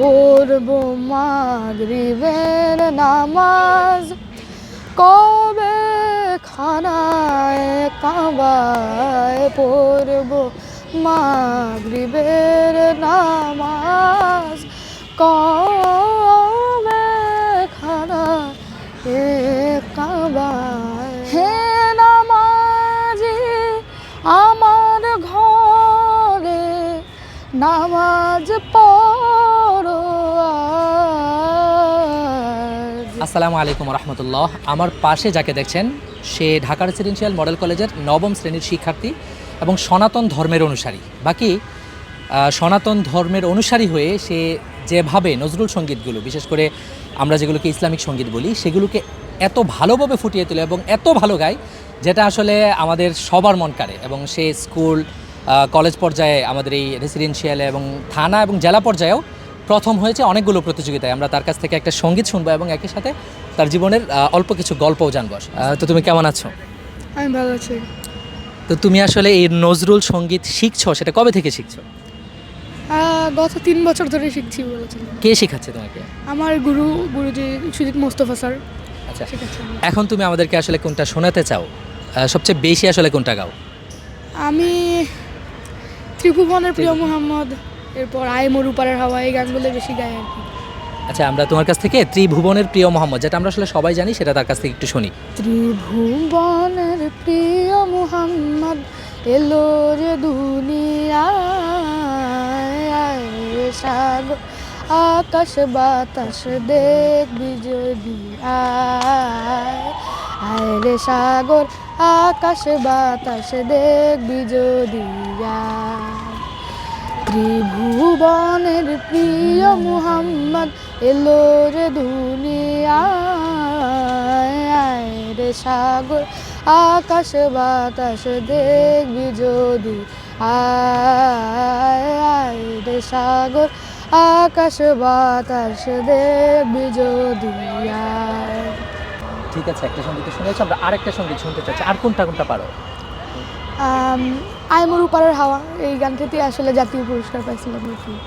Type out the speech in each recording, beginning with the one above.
পড়ব মাগরিবের নামাজ। কবে খানায় কাবায় পড়ব মাগরিবের নামাজ। কবে খানায় কাবায়? হে নামাজি, আমার ঘরে নামাজ পড়ো আসসালামু আলাইকুম রহমতুল্লাহ। আমার পাশে যাকে দেখছেন, সে ঢাকা রেসিডেন্সিয়াল মডেল কলেজের নবম শ্রেণির শিক্ষার্থী এবং সনাতন ধর্মের অনুসারী। বাকি সনাতন ধর্মের অনুসারী হয়ে সে যেভাবে নজরুল সঙ্গীতগুলো, বিশেষ করে আমরা যেগুলোকে ইসলামিক সংগীত বলি, সেগুলোকে এত ভালোভাবে ফুটিয়ে তোলে এবং এত ভালো গায়, যেটা আসলে আমাদের সবার মন কাড়ে এবং সে স্কুল কলেজ পর্যায়ে আমাদের এই রেসিডেন্সিয়ালে এবং থানা এবং জেলা পর্যায়েও প্রথম হয়েছে অনেকগুলো প্রতিযোগিতায়। আমরা তার কাছ থেকে একটা সংগীত শুনব এবং একই সাথে তার জীবনের অল্প কিছু গল্পও জানব। তো তুমি কেমন আছো? আমি ভালো আছি। তো তুমি আসলে এই নজরুল সংগীত শিখছো? সেটা কবে থেকে শিখছো? গত তিন বছর ধরে শিখছি বলেছিলাম কে শেখাচ্ছে তোমাকে? আমার গুরু গুরুজি সুজিত মোস্তফা স্যার আচ্ছা। এখন তুমি আমাদেরকে আসলে কোনটা শোনাতে চাও? সবচেয়ে বেশি আসলে কোনটা গাও? আমি ত্রিভুবনের প্রিয় মোহাম্মদ এরপর আয় মরুপাড়ের হাওয়া এই গানগুলো বেশি গাই আর কি। আচ্ছা আমরা তোমার কাছ থেকে ত্রিভুবনের প্রিয় মোহাম্মদ যেটা আমরা আসলে সবাই জানি সেটা তার কাছ থেকে একটু শুনি। ত্রিভুবনের প্রিয় মুহাম্মদ এলো রে দুনিয়ায় সাগর আকাশ বাতাস দেখবি যদি আয় আয় রে সাগর আকাশ বাতাস দেখবি যদি আয় ত্রিভুবনের প্রিয় মুহাম্মদ এলো রে দুনিয়ায়। রে সাগর, আকাশ বাতাস দেখবি যদি। আয় রে সাগর, আকাশ বাতাস দেখবি যদি। ঠিক আছে, একটা সংগীত শুনেছো, আমরা আরেকটা সংগীত শুনতে চাচ্ছি। আর কোনটা কোনটা পারো? আয় মরুপাড়ের হাওয়া এই গানটিতে আসলে জাতীয় পুরস্কার পাইছিলাম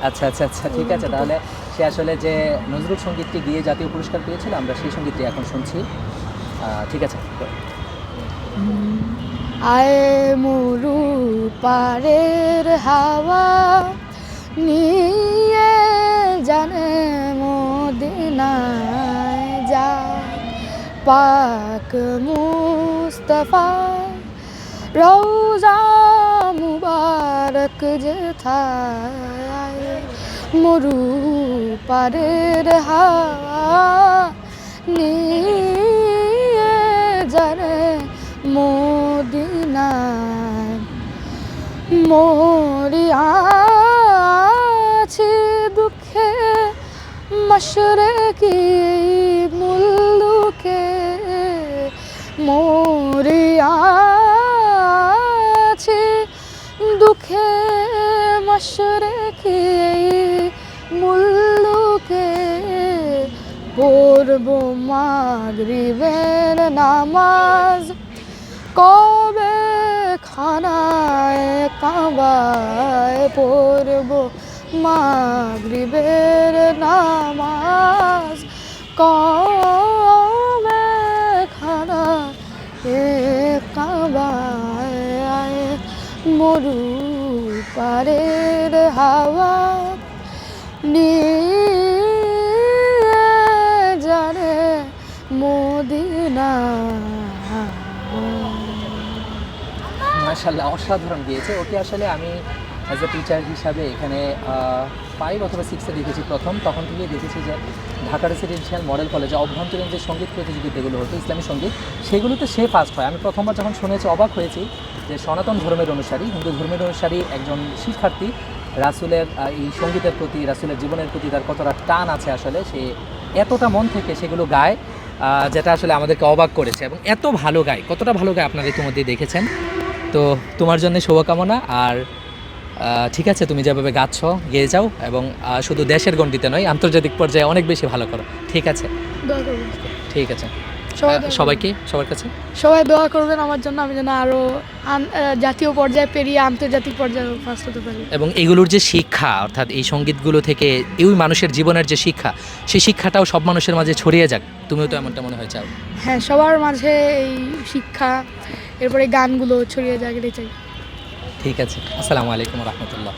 আচ্ছা আচ্ছা আচ্ছা ঠিক আছে তাহলে সে আসলে যে নজরুল সঙ্গীতটি গিয়ে জাতীয় পুরস্কার পেয়েছিল আমরা সেই সঙ্গীতটি এখন শুনছি। ঠিক আছে আয় মরু পারের হাওয়া নিয়ে জানে মদিনায় যা পাক মুস্তফা রৌজা মুবারক যেথায় মরু পারের হাওয়া নিয়ে যারে মদিনায় মরিয়াছি দুঃখে মশরে কি মুল্লুকে মরিয়াছি দুঃখে মশরে কি মুল্লুকে পড়ব মাগরিবের নামাজ। কবে খানায় কাবায় পড়ব মাগরিবের মরু পারের হাওয়া নিয়ে যারে মদিনা। মাশাল্লাহ অসাধারণ গিয়েছে। ওকে আসলে আমি অ্যাজ এ টিচার হিসাবে এখানে ফাইভ অথবা সিক্সে দেখেছি প্রথম। তখন থেকেই দেখেছি যে ঢাকা রেসিডেন্সিয়াল মডেল কলেজে অভ্যন্তরীণ যে সংগীত প্রতিযোগিতাগুলো হতো, ইসলামী সংগীত, সেগুলোতে সে ফার্স্ট হয়। আমি প্রথমবার যখন শুনেছি, অবাক হয়েছি যে সনাতন ধর্মের অনুসারী হিন্দু ধর্মের অনুসারী একজন শিক্ষার্থী রাসুলের এই সঙ্গীতের প্রতি রাসুলের জীবনের প্রতি তার কতটা টান আছে আসলে সে এতটা মন থেকে সেগুলো গায় যেটা আসলে আমাদেরকে অবাক করেছে এবং এত ভালো গায় কতটা ভালো গায় আপনারা ইতিমধ্যেই দেখেছেন। তো তোমার জন্য শুভকামনা আর ঠিক আছে তুমি যেভাবে গাচ্ছ গেয়ে যাও এবং শুধু দেশের গণ্ডিতে নয় আন্তর্জাতিক পর্যায়ে অনেক বেশি ভালো করো। ঠিক আছে? ঠিক আছে। সবাইকে সবার কাছে? সবাই দোয়া করবেন আমার জন্য আমি যেন আরও জাতীয় পর্যায়ে পেরিয়ে আন্তর্জাতিক পর্যায়ে ফার্স্ট হতে পারি। এবং এগুলোর যে শিক্ষা অর্থাৎ এই সঙ্গীতগুলো থেকে এই মানুষের জীবনের যে শিক্ষা সেই শিক্ষাটাও সব মানুষের মাঝে ছড়িয়ে যাক। তুমিও তো এমনটা মনে হয় চাও। হ্যাঁ সবার মাঝে এই শিক্ষা এরপরে গানগুলো ছড়িয়ে যায় এটাই চাই। ঠিক আছে। আসসালামু আলাইকুম রহমতুল্লাহ।